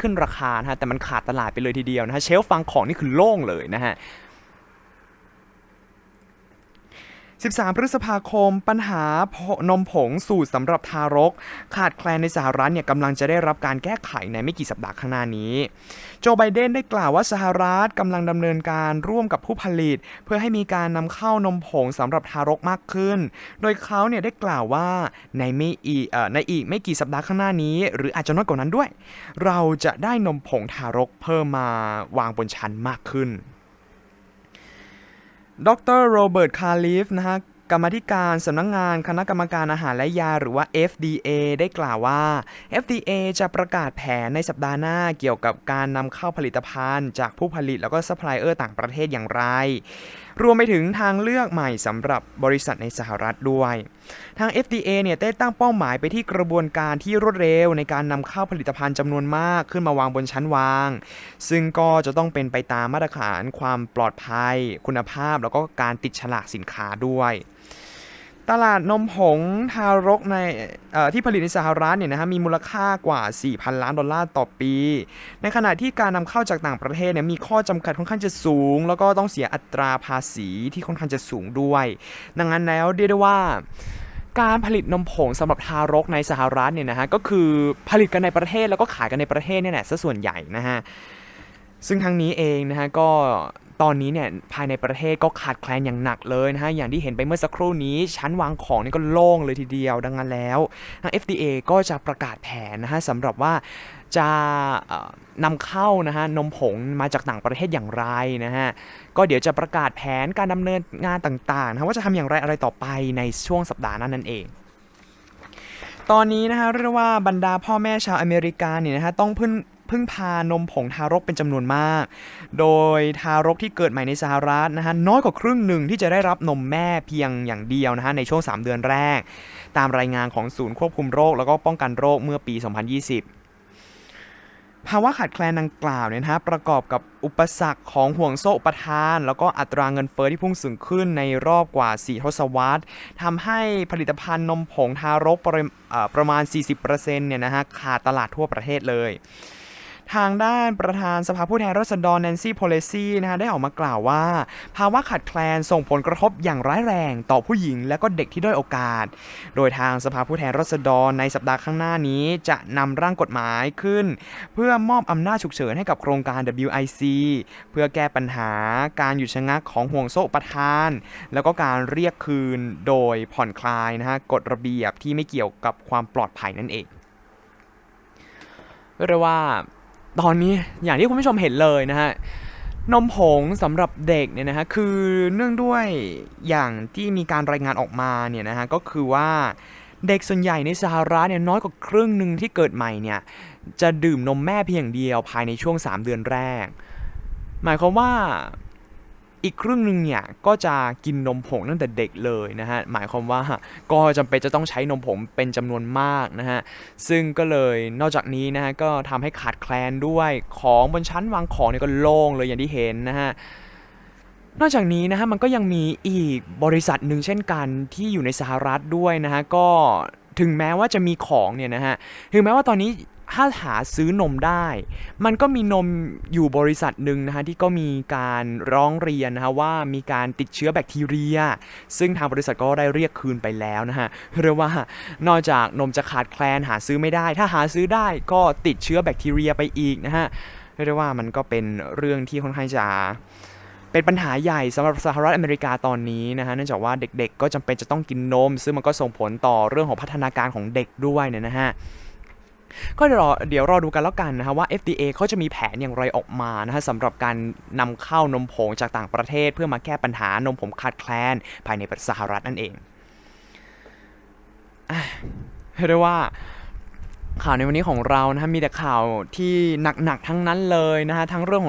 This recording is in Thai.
ขึ้นราคานะฮะแต่มันขาดตลาดไปเลยทีเดียวนะฮะเชลฟ์ฟังของนี่คือโล่งเลยนะฮะ 13 พฤษภาคม ปัญหานมผงสูตรสำหรับทารก ขาดแคลนในสหรัฐเนี่ยกำลังจะได้รับการแก้ไขในไม่กี่สัปดาห์ข้างหน้านี้ โจไบเดนได้กล่าวว่าสหรัฐกำลังดำเนินการร่วมกับผู้ผลิต เพื่อให้มีการนำเข้านมผงสำหรับทารกมากขึ้น โดยเขาเนี่ยได้กล่าวว่าในไม่อีในอีกไม่กี่สัปดาห์ข้างหน้านี้ หรืออาจจะน้อยกว่านั้นด้วย เราจะได้นมผงทารกเพิ่มมาวางบนชั้นมากขึ้น ดรโรเบิร์ตคาลิฟนะฮะกรรมธิการสำนักงงานคณะกรรมการอาหารและยาหรือว่า FDA ได้กล่าวว่า FDA จะประกาศแผนในสัปดาห์หน้าเกี่ยวกับการนำเข้าผลิตภัณฑ์ จากผู้ผลิตแล้วก็ซัพพลายเออร์ต่างประเทศอย่างไร รวมไปถึงทางเลือกใหม่สำหรับบริษัทในสหรัฐด้วย ทาง FDA เนี่ยได้ตั้งเป้าหมายไปที่กระบวนการที่รวดเร็วในการนำเข้าผลิตภัณฑ์จำนวนมากขึ้นมาวางบนชั้นวาง ซึ่งก็จะต้องเป็นไปตามมาตรฐานความปลอดภัย คุณภาพ แล้วก็การติดฉลากสินค้าด้วย ตลาดนมผงทารกในที่ผลิตในสหรัฐเนี่ยนะฮะมีมูลค่ากว่า 4,000 ล้านดอลลาร์ต่อปี ในขณะที่การนำเข้าจากต่างประเทศเนี่ยมีข้อจำกัดค่อนข้างจะสูง แล้วก็ต้องเสียอัตราภาษีที่ค่อนข้างจะสูงด้วย ดังนั้นแล้วเรียกได้ว่าการผลิตนมผงสำหรับทารกในสหรัฐเนี่ยนะฮะก็คือผลิตกันในประเทศแล้วก็ขายกันในประเทศเนี่ยแหละซะส่วนใหญ่นะฮะซึ่งทางนี้เองนะฮะก็ ตอนนี้เนี่ยภายในประเทศก็ขาดแคลนอย่างหนักเลยนะฮะอย่างที่เห็นไปเมื่อสักครู่นี้ ชั้นวางของนี่ก็โล่งเลยทีเดียวดังนั้นแล้วทาง FDA ก็จะประกาศแผนนะฮะสำหรับว่าจะนำเข้านะฮะนมผงมาจากต่างประเทศอย่างไรนะฮะก็เดี๋ยวจะประกาศแผนการดำเนินงานต่างๆนะะว่าจะทำอย่างไรอะไรต่อไปในช่วงสัปดาห์นั้นนั่นเอง ตอนนี้นะคะเรียกว่าบรรดาพ่อแม่ชาวอเมริกาเนี่ยนะฮะต้องพึ่งพึ่งพานมผงทารกเป็นจำนวนมาก โดยทารกที่เกิดใหม่ในสหรัฐนะฮะน้อยกว่าครึ่งหนึ่งที่จะได้รับนมแม่เพียงอย่างเดียวนะฮะในช่วง 3 เดือนแรก ตามรายงานของศูนย์ควบคุมโรค แล้วก็ป้องกันโรคเมื่อปี 2020 ภาวะขาดแคลนดังกล่าวเนี่ยนะฮะประกอบกับอุปสรรคของห่วงโซ่อุปทาน แล้วก็อัตราเงินเฟ้อที่พุ่งสูงขึ้นในรอบกว่า 4 ทศวรรษทำให้ผลิตภัณฑ์นมผงทารกปริเอ่อประมาณ 40%เนี่ยนะฮะขาดตลาดทั่วประเทศเลย ทางด้านประธานสภาผู้แทนราษฎรแนนซี่โพเลซีนะฮะได้ออกมากล่าวว่า ภาวะขาดแคลนส่งผลกระทบอย่างร้ายแรงต่อผู้หญิงและก็เด็กที่ด้อยโอกาส โดยทางสภาผู้แทนราษฎรในสัปดาห์ข้างหน้านี้จะนำร่างกฎหมายขึ้น เพื่อมอบอำนาจฉุกเฉินให้กับโครงการ WIC เพื่อแก้ปัญหาการหยุดชะงักของห่วงโซ่อุปทาน แล้วก็การเรียกคืนโดยผ่อนคลายนะฮะกฎระเบียบที่ไม่เกี่ยวกับความปลอดภัยนั่นเองเรียกว่า ตอนนี้อย่างที่คุณผู้ชมเห็นเลยนะฮะนมผงสำหรับเด็กเนี่ยนะฮะคือเนื่องด้วยอย่างที่มีการรายงานออกมาเนี่ยนะฮะก็คือว่าเด็กส่วนใหญ่ในสหรัฐเนี่ยน้อยกว่าครึ่งหนึ่งที่เกิดใหม่เนี่ยจะดื่มนมแม่เพียงเดียวภายในช่วง 3 เดือนแรก หมายความว่า อีกครึ่งหนึ่งเนี่ยก็จะกินนมผงตั้งแต่เด็กเลยนะฮะหมายความว่าก็จำเป็นจะต้องใช้นมผงเป็นจำนวนมากนะฮะซึ่งก็เลยนอกจากนี้นะฮะก็ทำให้ขาดแคลนด้วยของบนชั้นวางของเนี่ยก็โล่งเลยอย่างที่เห็นนะฮะนอกจากนี้นะฮะมันก็ยังมีอีกบริษัทหนึ่งเช่นกันที่อยู่ในสหรัฐด้วยนะฮะก็ถึงแม้ว่าจะมีของเนี่ยนะฮะถึงแม้ว่าตอนนี้ ถ้าหาซื้อนมได้ มันก็มีนมอยู่บริษัทหนึ่งนะฮะที่ก็มีการร้องเรียนนะฮะว่ามีการติดเชื้อแบคทีเรีย ซึ่งทางบริษัทก็ได้เรียกคืนไปแล้วนะฮะเรียกว่านอกจากนมจะขาดแคลนหาซื้อไม่ได้ ถ้าหาซื้อได้ก็ติดเชื้อแบคทีเรียไปอีกนะฮะเรียกว่ามันก็เป็นเรื่องที่ค่อนข้างจะเป็นปัญหาใหญ่สำหรับสหรัฐอเมริกาตอนนี้นะฮะเนื่องจากว่าเด็กๆ ก็จำเป็นจะต้องกินนม ซึ่งมันก็ส่งผลต่อเรื่องของพัฒนาการของเด็กด้วยเนี่ยนะฮะ ก็เดี๋ยวรอเดี๋ยวรอดูกันแล้วกันนะฮะว่า FDA เขาจะมีแผนอย่างไรออกมานะฮะสำหรับการนำเข้านมผงจากต่างประเทศ เพื่อมาแก้ปัญหานมผงขาดแคลน ภายในสหรัฐนั่นเองเรียกว่าข่าวในวันนี้ของเรานะฮะมีแต่ข่าวที่หนักๆทั้งนั้นเลยนะฮะทั้งเรื่องของ